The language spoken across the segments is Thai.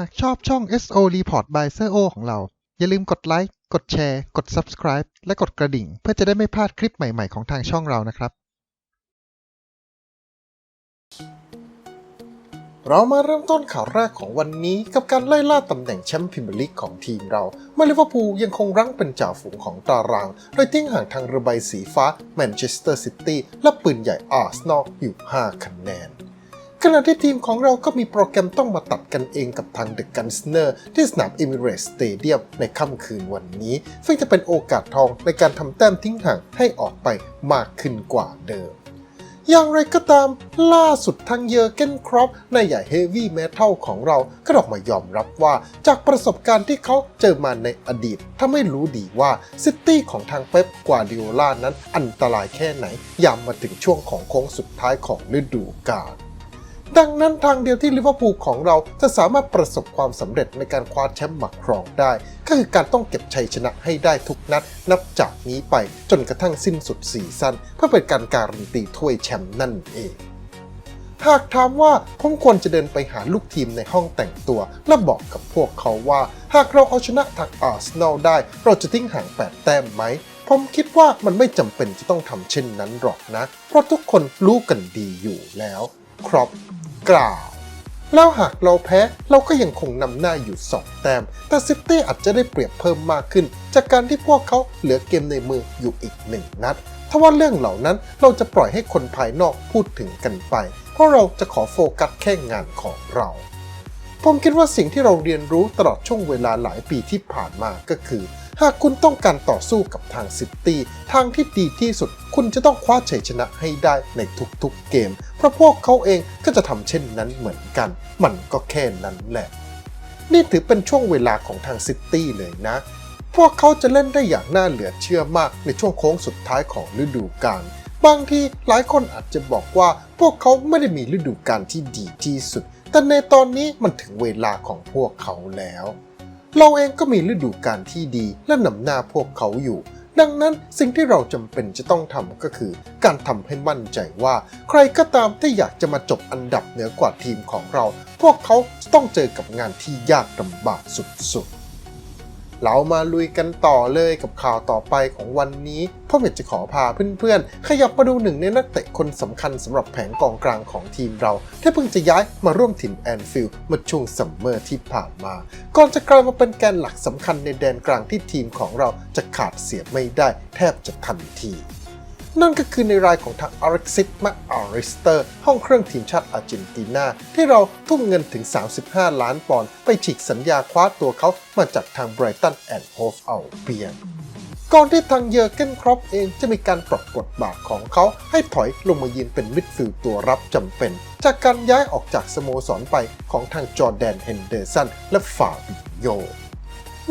หากชอบช่อง SO Report by s e o ของเรา อย่าลืมกดไลค์ กดแชร์ กด Subscribe และกดกระดิ่ง เพื่อจะได้ไม่พลาดคลิปใหม่ ๆ ของทางช่องเรานะครับ เรามาเริ่มต้นข่าวแรกของวันนี้กับการไล่ล่าตำแหน่งแชมป์พรีเมียร์ลีกของทีมเรา เมื่อลิเวอร์พูลยังคงรั้งเป็นจ่าฝูงของตาราง โดยทิ้งห่างทางเรือใบสีฟ้าแมนเชสเตอร์ซิตี้และปืนใหญ่อาร์เซนอลอยู่ 5 คะแนน ขณะที่ทีมของเราก็มีโปรแกรมต้องมาตัดกันเองกับทางเดอะกันสเนอร์ที่สนามเอมิเรสสเตเดียมในค่ำคืนวันนี้ ซึ่งจะเป็นโอกาสทองในการทำแต้มทิ้งห่างให้ออกไปมากขึ้นกว่าเดิมอย่างไรก็ตามล่าสุดทางเยอร์เกนครอปนายใหญ่เฮฟวี่เมทัลของเราก็ออกมายอมรับว่า จากประสบการณ์ที่เขาเจอมาในอดีตถ้าไม่รู้ดีว่าซิตี้ของทางเป๊ปกวาดิโอลานั้นอันตรายแค่ไหนยามมาถึงช่วงของโค้งสุดท้ายของฤดูกาล ดังนั้นทางเดียวที่ลิเวอร์พูลของเราจะสามารถประสบความสำเร็จในการคว้าแชมป์มาครองได้ ก็คือการต้องเก็บชัยชนะให้ได้ทุกนัด นับจากนี้ไปจนกระทั่งสิ้นสุดซีซั่นเพื่อเป็นการการันตีถ้วยแชมป์นั่นเองหากถามว่าผมควรจะเดินไปหาลูกทีมในห้องแต่งตัว และบอกกับพวกเขาว่า หากเราเอาชนะทางอาร์เซนอลได้ เราจะทิ้งห่างแปดแต้มไหม ผมคิดว่ามันไม่จำเป็นจะต้องทำเช่นนั้นหรอกนะ เพราะทุกคนรู้กันดีอยู่แล้ว ครอปกล่าวแล้วหากเราแพ้เราก็ยังคงนำหน้าอยู่ 2 แต้ม แต่ซิตี้อาจจะได้เปรียบเพิ่มมากขึ้น จากการที่พวกเขาเหลือเกมในมืออยู่อีกหนึ่งนัดถ้าว่าเรื่องเหล่านั้นเราจะปล่อยให้คนภายนอกพูดถึงกันไป เพราะเราจะขอโฟกัสแค่งานของเรา ผมคิดว่าสิ่งที่เราเรียนรู้ตลอดช่วงเวลาหลายปีที่ผ่านมาก็คือ หากคุณต้องการต่อสู้กับทางซิตี้ทางที่ดีที่สุด คุณจะต้องคว้าชัยชนะให้ได้ในทุกๆเกม เพราะพวกเขาเองก็จะทำเช่นนั้นเหมือนกัน มันก็แค่นั้นแหละ นี่ถือเป็นช่วงเวลาของทางซิตี้เลยนะ พวกเขาจะเล่นได้อย่างน่าเหลือเชื่อมากในช่วงโค้งสุดท้ายของฤดูกาลบางทีหลายคนอาจจะบอกว่าพวกเขาไม่ได้มีฤดูกาลที่ดีที่สุด แต่ในตอนนี้มันถึงเวลาของพวกเขาแล้ว เราเองก็มีฤดูกาลที่ดีและนำหน้าพวกเขาอยู่ ดังนั้นสิ่งที่เราจำเป็นจะต้องทำก็คือ การทำให้มั่นใจว่า ใครก็ตามที่อยากจะมาจบอันดับเหนือกว่าทีมของเรา พวกเขาจะต้องเจอกับงานที่ยากลำบากสุดๆ เรามาลุยกันต่อเลยกับข่าวต่อไปของวันนี้พ่อเมยจะขอพาเพื่อนๆ ขยับมาดูหนึ่งในนักเตะคนสำคัญสำหรับแผงกองกลางของทีมเรา ที่เพิ่งจะย้ายมาร่วมถิ่นแอนฟิลด์เมื่อช่วงซัมเมอร์ที่ผ่านมา ก่อนจะกลายมาเป็นแกนหลักสำคัญในแดนกลางที่ทีมของเราจะขาดเสียไม่ได้แทบจะทันที นั่นก็คือในรายของทางอาริซิตมาอาริสเตอร์ ห้องเครื่องทีมชาติอาร์เจนตินา ที่เราทุ่มเงินถึง 35 ล้านปอนด์ไปฉีกสัญญาคว้าตัวเขามาจากทางไบรตันแอนด์โฮฟอัลเบียนก่อนที่ทางเยอร์เกนครอปเองจะมีการปรับบทบาทของเขาให้ถอยลงมายืนเป็นมิดฟิลด์ตัวรับจำเป็น จากการย้ายออกจากสโมสรไปของทางจอร์แดนเฮนเดอร์สันและฟาบิโย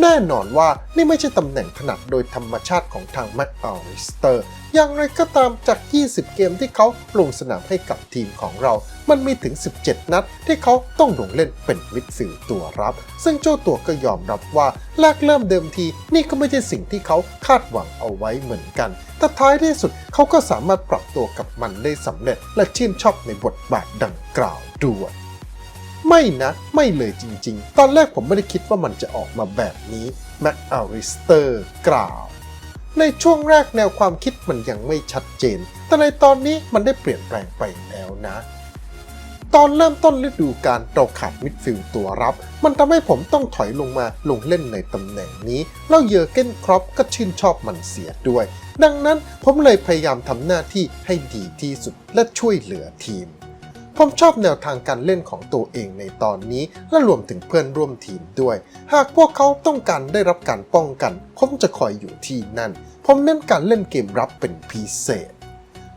แน่นอนว่านี่ไม่ใช่ตำแหน่งถนัดโดยธรรมชาติของทางแมตต์อาริสเตอร์ อย่างไรก็ตามจาก 20 เกมที่เขาลงสนามให้กับทีมของเรา มันมีถึง 17 นัดที่เขาต้องลงเล่นเป็นมิดฟิลด์ตัวรับ ซึ่งเจ้าตัวก็ยอมรับว่าแรกเริ่มเดิมที นี่ก็ไม่ใช่สิ่งที่เขาคาดหวังเอาไว้เหมือนกัน แต่ท้ายที่สุดเขาก็สามารถปรับตัวกับมันได้สำเร็จ และชื่นชอบในบทบาทดังกล่าวด้วย ไม่นะ ไม่เลยจริง ๆ ตอนแรกผมไม่ได้คิดว่ามันจะออกมาแบบนี้แม็กอาริสเตอร์กล่าว ในช่วงแรกแนวความคิดมันยังไม่ชัดเจน แต่ในตอนนี้มันได้เปลี่ยนแปลงไปแล้วนะ ตอนเริ่มต้นฤดูกาลเราขาดมิดฟิลด์ตัวรับ มันทำให้ผมต้องถอยลงมาลงเล่นในตำแหน่งนี้ แล้วเยอร์เกนครอปก็ชื่นชอบมันเสียด้วย ดังนั้นผมเลยพยายามทำหน้าที่ให้ดีที่สุดและช่วยเหลือทีม ผมชอบแนวทางการเล่นของตัวเองในตอนนี้ และรวมถึงเพื่อนร่วมทีมด้วย หากพวกเขาต้องการได้รับการป้องกัน ผมจะคอยอยู่ที่นั่น ผมเน้นการเล่นเกมรับเป็นพิเศษ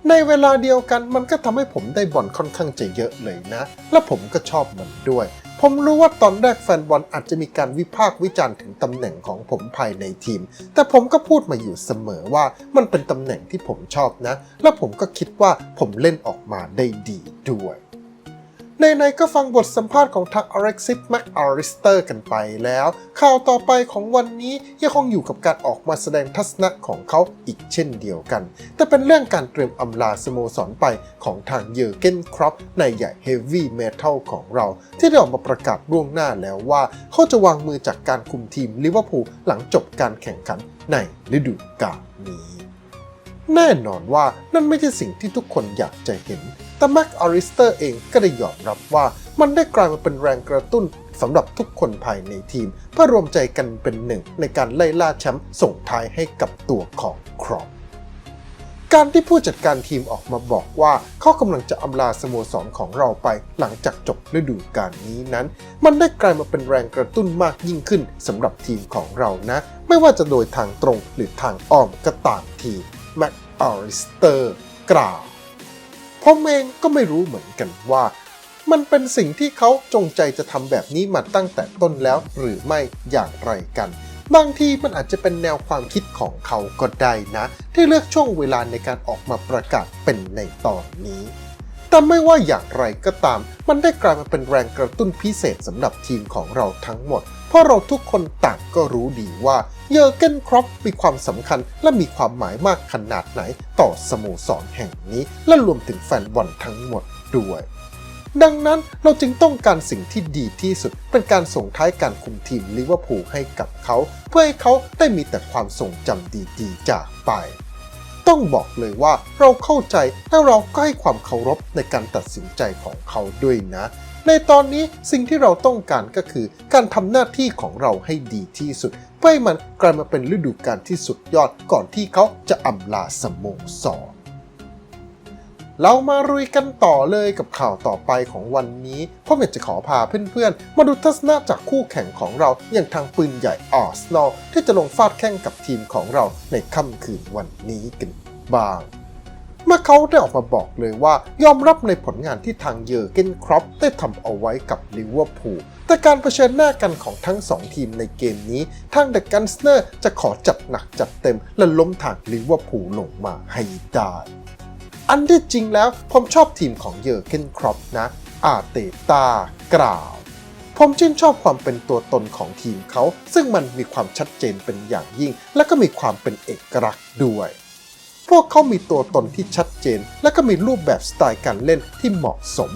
ในเวลาเดียวกันมันก็ทำให้ผมได้บอลค่อนข้างจะเยอะเลยนะ และผมก็ชอบมันด้วยผมรู้ว่าตอนแรกแฟนบอลอาจจะมีการวิพากษ์วิจารณ์ถึงตำแหน่งของผมภายในทีม แต่ผมก็พูดมาอยู่เสมอว่ามันเป็นตำแหน่งที่ผมชอบนะ และผมก็คิดว่าผมเล่นออกมาได้ดีด้วย ในๆก็ฟังบทสัมภาษณ์ของทาง Alexis McAllister กันไปแล้ว ข่าวต่อไปของวันนี้ยังคงอยู่กับการออกมาแสดงทัศนะของเขาอีกเช่นเดียวกัน แต่เป็นเรื่องการเตรียมอำลาสโมสรไปของทางเยอร์เกนครอปในใหญ่ Heavy Metal ของเรา ที่ได้ออกมาประกาศล่วงหน้าแล้วว่า เขาจะวางมือจากการคุมทีมลิเวอร์พูลหลังจบการแข่งขันในฤดูกาลนี้ แน่นอนว่านั่นไม่ใช่สิ่งที่ทุกคนอยากจะเห็น แต่แม็กอาริสเตอร์เองก็ได้ยอมรับว่ามันได้กลายมาเป็นแรงกระตุ้นสำหรับทุกคนภายในทีม เพื่อรวมใจกันเป็นหนึ่งในการไล่ล่าแชมป์ส่งท้ายให้กับตัวของครอปการที่ผู้จัดการทีมออกมาบอกว่าเขากำลังจะอำลาสโมสรของเราไปหลังจากจบฤดูกาลนี้นั้น มันได้กลายมาเป็นแรงกระตุ้นมากยิ่งขึ้นสำหรับทีมของเรานะ ไม่ว่าจะโดยทางตรงหรือทางอ้อมก็ตามทีแม็กอาริสเตอร์กล่าว ผมเองก็ไม่รู้เหมือนกันว่า มันเป็นสิ่งที่เขาจงใจจะทำแบบนี้มาตั้งแต่ต้นแล้วหรือไม่อย่างไรกัน บางทีมันอาจจะเป็นแนวความคิดของเขาก็ได้นะ ที่เลือกช่วงเวลาในการออกมาประกาศเป็นในตอนนี้แต่ไม่ว่าอย่างไรก็ตาม มันได้กลายมาเป็นแรงกระตุ้นพิเศษสำหรับทีมของเราทั้งหมด เพราะเราทุกคนต่างก็รู้ดีว่าเยอร์เกนครอปมีความสำคัญและมีความหมายมากขนาดไหนต่อสโมสรแห่งนี้ และรวมถึงแฟนบอลทั้งหมดด้วย ดังนั้นเราจึงต้องการสิ่งที่ดีที่สุด เป็นการส่งท้ายการคุมทีมลิเวอร์พูลให้กับเขา เพื่อให้เขาได้มีแต่ความทรงจำดีๆจากไป ต้องบอกเลยว่าเราเข้าใจและเราก็ให้ความเคารพในการตัดสินใจของเขาด้วยนะ ในตอนนี้สิ่งที่เราต้องการก็คือ การทำหน้าที่ของเราให้ดีที่สุด เพื่อให้มันกลายมาเป็นฤดูกาลที่สุดยอดก่อนที่เขาจะอำลาสโมสรเรามารุยกันต่อเลยกับข่าวต่อไปของวันนี้พ่อเมยจะขอพาเพื่อนๆ มาดูทัศนะจากคู่แข่งของเราอย่างทางปืนใหญ่อาร์เซนอลที่จะลงฟาดแข่งกับทีมของเราในค่ำคืนวันนี้กันบ้าง เมื่อเขาได้ออกมาบอกเลยว่ายอมรับในผลงานที่ทางเยอร์เกนครอปได้ทำเอาไว้กับลิเวอร์พูลแต่การเผชิญหน้ากันของทั้งสองทีมในเกมนี้ ทางเดอะกันสเนอร์จะขอจัดหนักจัดเต็ม และล้มทางลิเวอร์พูลลงมาให้ได้ อันที่จริงแล้วผมชอบทีมของเยอร์เกนครอปนะ อาเตตากล่าวผมชื่นชอบความเป็นตัวตนของทีมเขา ซึ่งมันมีความชัดเจนเป็นอย่างยิ่ง และก็มีความเป็นเอกลักษณ์ด้วย พวกเขามีตัวตนที่ชัดเจน และก็มีรูปแบบสไตล์การเล่นที่เหมาะสม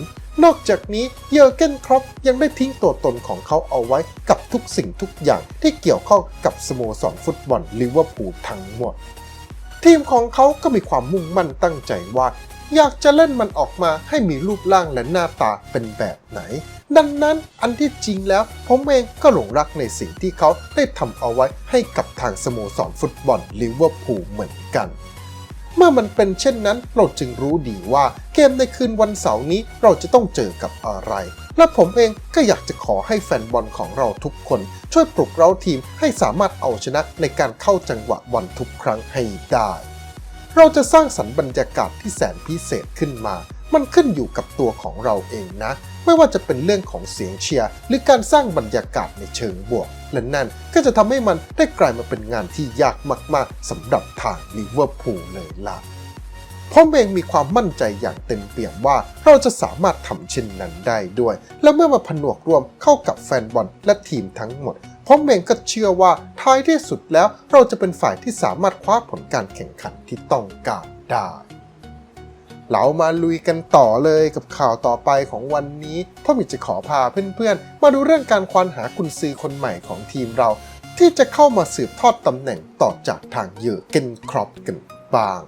นอกจากนี้เยอร์เกนครอปยังได้ทิ้งตัวตนของเขาเอาไว้กับทุกสิ่งทุกอย่างที่เกี่ยวข้องกับสโมสรฟุตบอลลิเวอร์พูลทั้งหมด ทีมของเขาก็มีความมุ่งมั่นตั้งใจว่าอยากจะเล่นมันออกมาให้มีรูปร่างและหน้าตาเป็นแบบไหน ดังนั้นอันที่จริงแล้ว ผมเองก็หลงรักในสิ่งที่เขาได้ทำเอาไว้ให้กับทางสโมสรฟุตบอลลิเวอร์พูลเหมือนกัน เมื่อมันเป็นเช่นนั้นเราจึงรู้ดีว่าเกมในคืนวันเสาร์นี้เราจะต้องเจอกับอะไร และผมเองก็อยากจะขอให้แฟนบอลของเราทุกคน ช่วยปลุกเราทีมให้สามารถเอาชนะในการเข้าจังหวะวันทุกครั้งให้ได้ เราจะสร้างสรรค์บรรยากาศที่แสนพิเศษขึ้นมา มันขึ้นอยู่กับตัวของเราเองนะ ไม่ว่าจะเป็นเรื่องของเสียงเชียร์หรือการสร้างบรรยากาศในเชิงบวก และนั่นก็จะทำให้มันได้กลายมาเป็นงานที่ยากมากๆสำหรับทางลิเวอร์พูลเลยล่ะผมเองมีความมั่นใจอย่างเต็มเปี่ยมว่าเราจะสามารถทำเช่นนั้นได้ด้วย และเมื่อมาผนวกรวมเข้ากับแฟนบอลและทีมทั้งหมดผมเองก็เชื่อว่าท้ายที่สุดแล้วเราจะเป็นฝ่ายที่สามารถคว้าผลการแข่งขันที่ต้องการได้ เรามาลุยกันต่อเลยกับข่าวต่อไปของวันนี้พ่อมิจะขอพาเพื่อนๆ มาดูเรื่องการควานหากุนซือคนใหม่ของทีมเรา ที่จะเข้ามาสืบทอดตำแหน่งต่อจากทางเยอร์เกนครอปกันบ้าง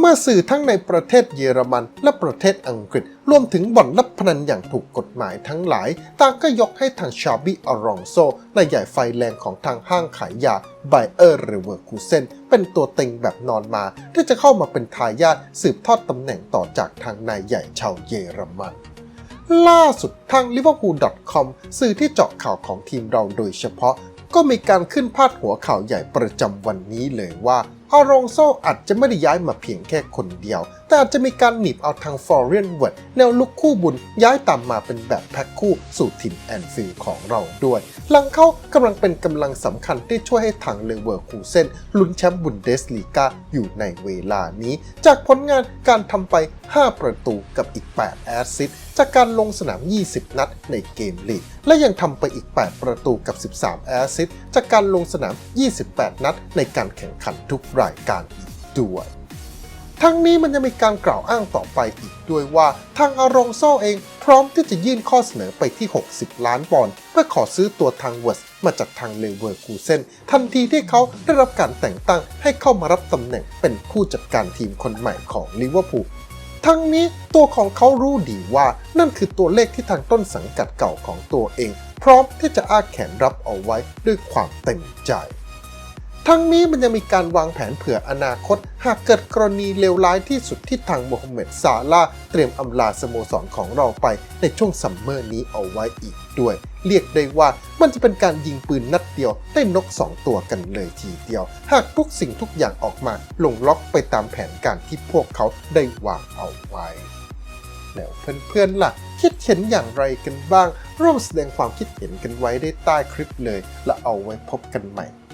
เมื่อสื่อทั้งในประเทศเยอรมันและประเทศอังกฤษ รวมถึงบ่อนนับพนันอย่างถูกกฎหมายทั้งหลาย ต่างก็ยกให้ทางชาบิอารองโซนายใหญ่ไฟแรงของทางห้างขายยาไบเออร์เรเวอร์คูเซนเป็นตัวเต็งแบบนอนมา ที่จะเข้ามาเป็นทายาทสืบทอดตำแหน่งต่อจากทางนายใหญ่ชาวเยอรมันล่าสุดทาง liverpool.com สื่อที่เจาะข่าวของทีมเราโดยเฉพาะ ก็มีการขึ้นพาดหัวข่าวใหญ่ประจำวันนี้เลยว่า อารองโซอาจจะไม่ได้ย้ายมาเพียงแค่คนเดียวแต่อาจจะมีการหนีบเอาทางฟอร์เรนเวิร์ดแนวลุกคู่บุญย้ายตามมาเป็นแบบแพ็คคู่สู่ถิ่นแอนฟิลของเราด้วย หลังเขากำลังเป็นกำลังสำคัญที่ช่วยให้ทางเลเวอร์คูเซนลุ้นแชมป์บุนเดสลีกาอยู่ในเวลานี้ จากผลงานการทำไป 5 ประตูกับอีก 8 แอสซิสจากการลงสนาม 20 นัดในเกมลีก และยังทำไปอีก 8 ประตูกับ 13 แอสซิสจากการลงสนาม 28 นัดในการแข่งขันทุกรายการอีกด้วย ทั้งนี้มันยังมีการกล่าวอ้างต่อไปอีกด้วยว่าทางอารองโซเองพร้อมที่จะยื่นข้อเสนอไปที่ 60 ล้านปอนด์เพื่อขอซื้อตัวทางเวิร์สมาจากทางเลเวอร์คูเซนทันทีที่เขาได้รับการแต่งตั้งให้เข้ามารับตำแหน่งเป็นผู้จัดการทีมคนใหม่ของลิเวอร์พูลทั้งนี้ตัวของเขารู้ดีว่านั่นคือตัวเลขที่ทางต้นสังกัดเก่าของตัวเอง พร้อมที่จะอ้าแขนรับเอาไว้ด้วยความเต็มใจ ทั้งนี้มันยังมีการวางแผนเผื่ออนาคต หากเกิดกรณีเลวร้ายที่สุดที่ทางโมฮัมเหม็ดซาลาเตรียมอำลาสโมสรของเราไปในช่วงซัมเมอร์นี้เอาไว้อีกด้วย เรียกได้ว่ามันจะเป็นการยิงปืนนัดเดียวได้นก 2 ตัวกันเลยทีเดียว หากทุกสิ่งทุกอย่างออกมาลงล็อกไปตามแผนการที่พวกเขาได้วางเอาไว้ แล้วเพื่อนๆล่ะคิดเห็นอย่างไรกันบ้าง ร่วมแสดงความคิดเห็นกันไว้ได้ใต้คลิปเลย และเอาไว้พบกันใหม่